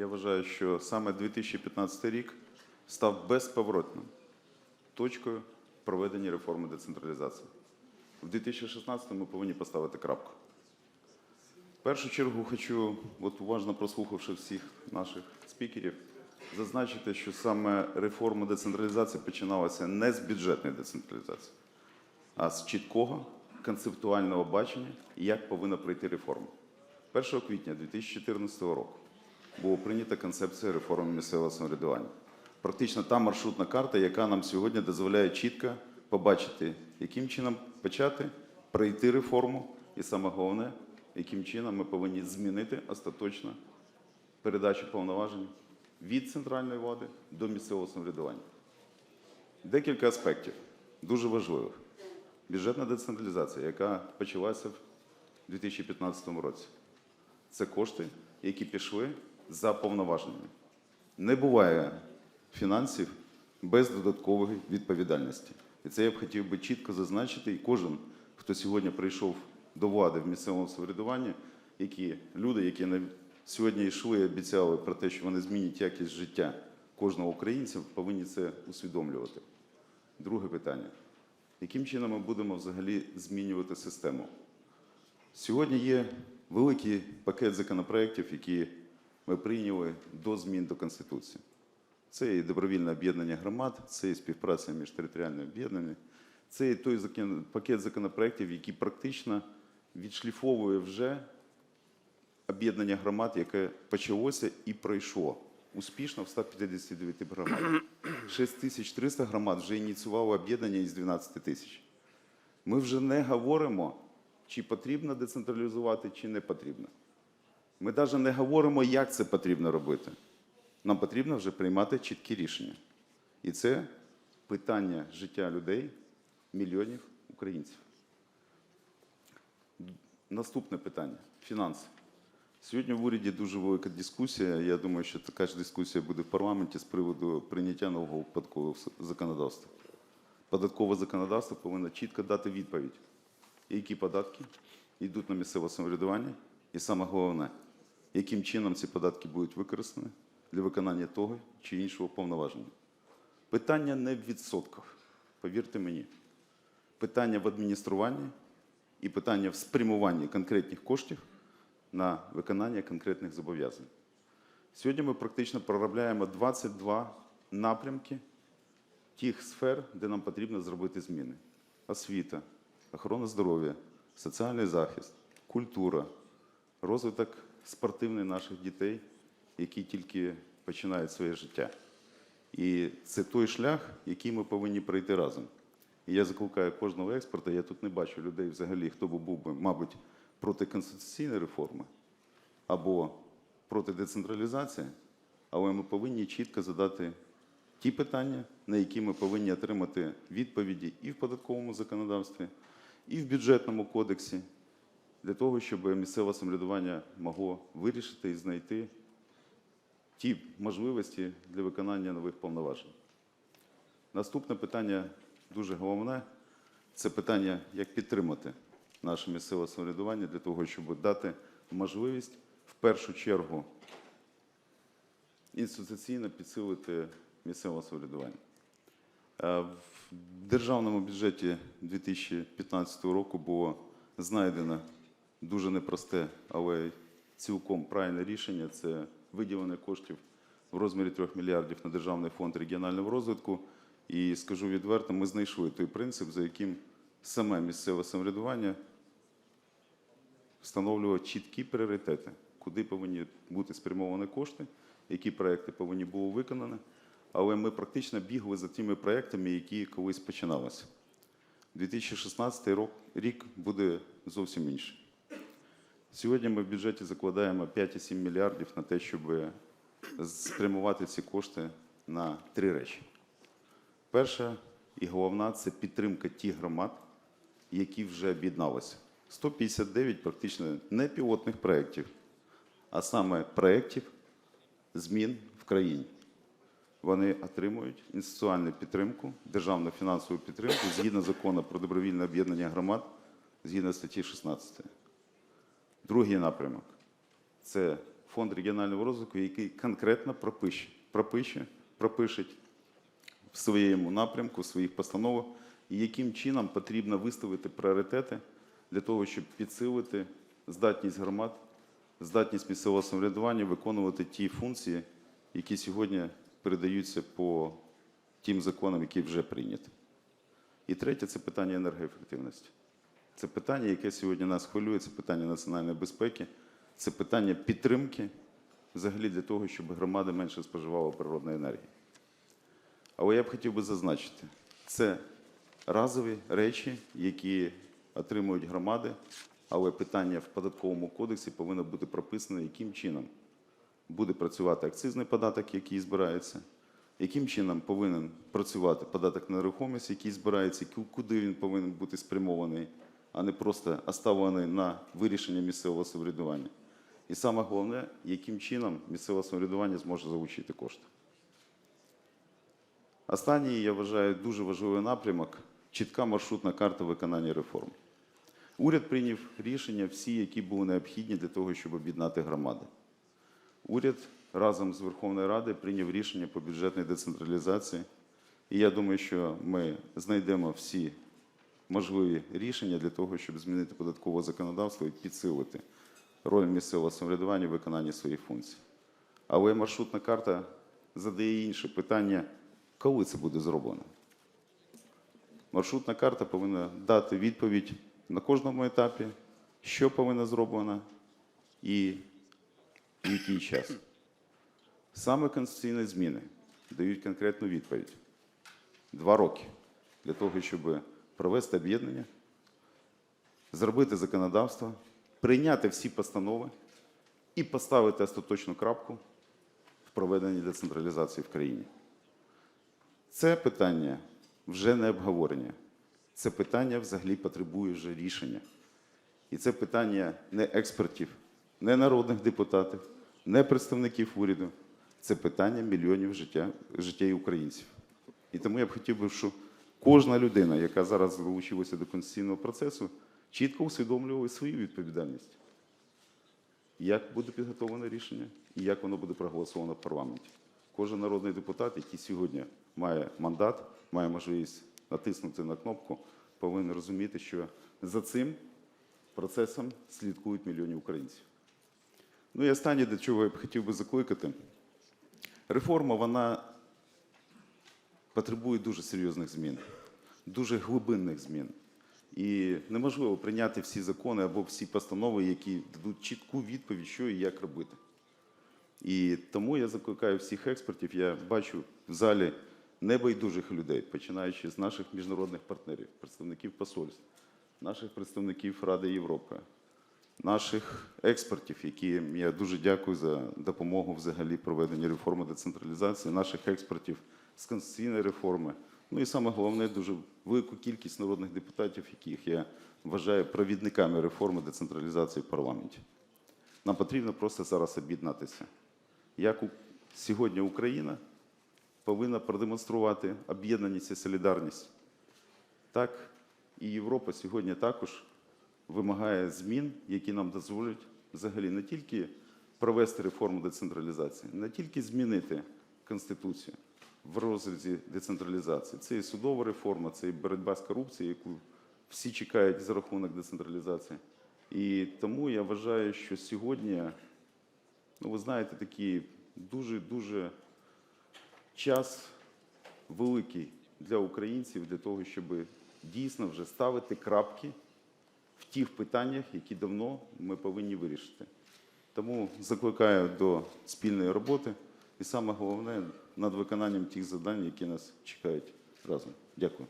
я вважаю, що саме 2015 рік став безповоротним точкою проведення реформи децентралізації. В 2016 ми повинні поставити крапку. В першу чергу хочу, от уважно прослухавши всіх наших спікерів, зазначити, що саме реформа децентралізації починалася не з бюджетної децентралізації, а з чіткого концептуального бачення, як повинна пройти реформа. 1 квітня 2014 року була прийнята концепція реформи місцевого самоврядування. Практично та маршрутна карта, яка нам сьогодні дозволяє чітко побачити, яким чином почати пройти реформу, і саме головне, яким чином ми повинні змінити остаточно передачу повноважень від центральної влади до місцевого самоврядування. Декілька аспектів дуже важливих. Бюджетна децентралізація, яка почалася в 2015 році. Це кошти, які пішли за повноваженнями. Не буває фінансів без додаткової відповідальності. І це я б хотів би чітко зазначити, і кожен, хто сьогодні прийшов до влади в місцевому самоврядуванні, які люди, які сьогодні йшли і обіцяли про те, що вони змінять якість життя кожного українця, повинні це усвідомлювати. Друге питання. Яким чином ми будемо взагалі змінювати систему? Сьогодні є великий пакет законопроєктів, які ми прийняли до змін до Конституції. Це і добровільне об'єднання громад, це і співпраця між територіальними об'єднаннями, це і той закон- пакет законопроєктів, який практично відшліфовує вже об'єднання громад, яке почалося і пройшло успішно в 159 громадах. 6300 громад вже ініціювало об'єднання із 12 тисяч. Ми вже не говоримо, чи потрібно децентралізувати, чи не потрібно. Ми навіть не говоримо, як це потрібно робити. Нам потрібно вже приймати чіткі рішення. І це питання життя людей, мільйонів українців. Наступне питання фінанси. Сьогодні в уряді дуже велика дискусія. Я думаю, що така ж дискусія буде в парламенті з приводу прийняття нового податкового законодавства. Податкове законодавство повинно чітко дати відповідь, які податки йдуть на місцеве самоврядування, і саме головне, яким чином ці податки будуть використані для виконання того чи іншого повноваження. Питання не в відсотках, повірте мені. Питання в адмініструванні і питання в спрямуванні конкретних коштів на виконання конкретних зобов'язань. Сьогодні ми практично проробляємо 22 напрямки тих сфер, де нам потрібно зробити зміни: освіта, охорона здоров'я, соціальний захист, культура, розвиток спортивний наших дітей, які тільки починають своє життя. І це той шлях, який ми повинні пройти разом. І я закликаю кожного експерта, я тут не бачу людей взагалі, хто би був би, мабуть, проти конституційної реформи або проти децентралізації, але ми повинні чітко задати ті питання, на які ми повинні отримати відповіді і в податковому законодавстві, і в бюджетному кодексі, для того, щоб місцеве самоврядування могло вирішити і знайти ті можливості для виконання нових повноважень. Наступне питання дуже головне це питання, як підтримати наше місцеве самоврядування для того, щоб дати можливість в першу чергу інституційно підсилити місцеве самоврядування. Е, В державному бюджеті 2015 року було знайдено дуже непросте, але цілком правильне рішення це виділення коштів в розмірі 3 мільярдів на Державний фонд регіонального розвитку. І скажу відверто, ми знайшли той принцип, за яким саме місцеве самоврядування встановлювало чіткі пріоритети, куди повинні бути спрямовані кошти, які проекти повинні були виконані. Але ми практично бігли за тими проектами, які колись починалися. 2016 рік буде зовсім інший. Сьогодні ми в бюджеті закладаємо 5,7 мільярдів на те, щоб спрямувати ці кошти на три речі. Перша і головна це підтримка тих громад, які вже об'єдналися. 159 практично не пілотних проєктів, а саме проєктів змін в країні. Вони отримують інституціональну підтримку, державну фінансову підтримку згідно закону про добровільне об'єднання громад, згідно статті 16. Другий напрямок це фонд регіонального розвитку, який конкретно пропише, пропише, пропише в своєму напрямку, в своїх постановах, і яким чином потрібно виставити пріоритети для того, щоб підсилити здатність громад, здатність місцевого самоврядування виконувати ті функції, які сьогодні передаються по тим законам, які вже прийняті. І третє це питання енергоефективності. Це питання, яке сьогодні нас хвилює, це питання національної безпеки, це питання підтримки взагалі для того, щоб громади менше споживали природної енергії. Але я б хотів би зазначити, це разові речі, які отримують громади, але питання в податковому кодексі повинно бути прописано, яким чином буде працювати акцизний податок, який збирається, яким чином повинен працювати податок на нерухомість, який збирається, куди він повинен бути спрямований, а не просто оставлений на вирішення місцевого самоврядування. І саме головне, яким чином місцеве самоврядування зможе залучити кошти. Останній, я вважаю, дуже важливий напрямок чітка маршрутна карта виконання реформ. Уряд прийняв рішення всі, які були необхідні для того, щоб об'єднати громади. Уряд разом з Верховною Радою прийняв рішення по бюджетній децентралізації. І я думаю, що ми знайдемо всі можливі рішення для того, щоб змінити податкове законодавство і підсилити роль місцевого самоврядування в виконанні своїх функцій. Але маршрутна карта задає інше питання, коли це буде зроблено. Маршрутна карта повинна дати відповідь на кожному етапі, що повинно зроблено і в який час. Саме конституційні зміни дають конкретну відповідь. Два роки для того, щоб провести об'єднання, зробити законодавство, прийняти всі постанови і поставити остаточну крапку в проведенні децентралізації в країні. Це питання вже не обговорення. Це питання взагалі потребує вже рішення. І це питання не експертів, не народних депутатів, не представників уряду. Це питання мільйонів життя, життя українців. І тому я б хотів би, щоб кожна людина, яка зараз долучилася до конституційного процесу, чітко усвідомлювала свою відповідальність. Як буде підготовлене рішення і як воно буде проголосовано в парламенті. Кожен народний депутат, який сьогодні має мандат, має можливість натиснути на кнопку, повинен розуміти, що за цим процесом слідкують мільйони українців. Ну і останнє, до чого я б хотів би закликати. Реформа, вона потребує дуже серйозних змін, дуже глибинних змін. І неможливо прийняти всі закони або всі постанови, які дадуть чітку відповідь, що і як робити. І тому я закликаю всіх експертів. Я бачу в залі небайдужих людей, починаючи з наших міжнародних партнерів, представників посольств, наших представників Ради Європи, наших експертів, яким я дуже дякую за допомогу взагалі проведенні реформи децентралізації, наших експертів з конституційної реформи. Ну і саме головне, дуже велику кількість народних депутатів, яких я вважаю провідниками реформи децентралізації в парламенті. Нам потрібно просто зараз об'єднатися. Як сьогодні Україна повинна продемонструвати об'єднаність і солідарність. Так і Європа сьогодні також вимагає змін, які нам дозволять взагалі не тільки провести реформу децентралізації, не тільки змінити Конституцію в розрізі децентралізації. Це і судова реформа, це і боротьба з корупцією, яку всі чекають за рахунок децентралізації. І тому я вважаю, що сьогодні, ну ви знаєте, такий дуже-дуже час великий для українців для того, щоб дійсно вже ставити крапки в тих питаннях, які давно ми повинні вирішити. Тому закликаю до спільної роботи і саме головне над виконанням тих завдань, які нас чекають разом. Дякую.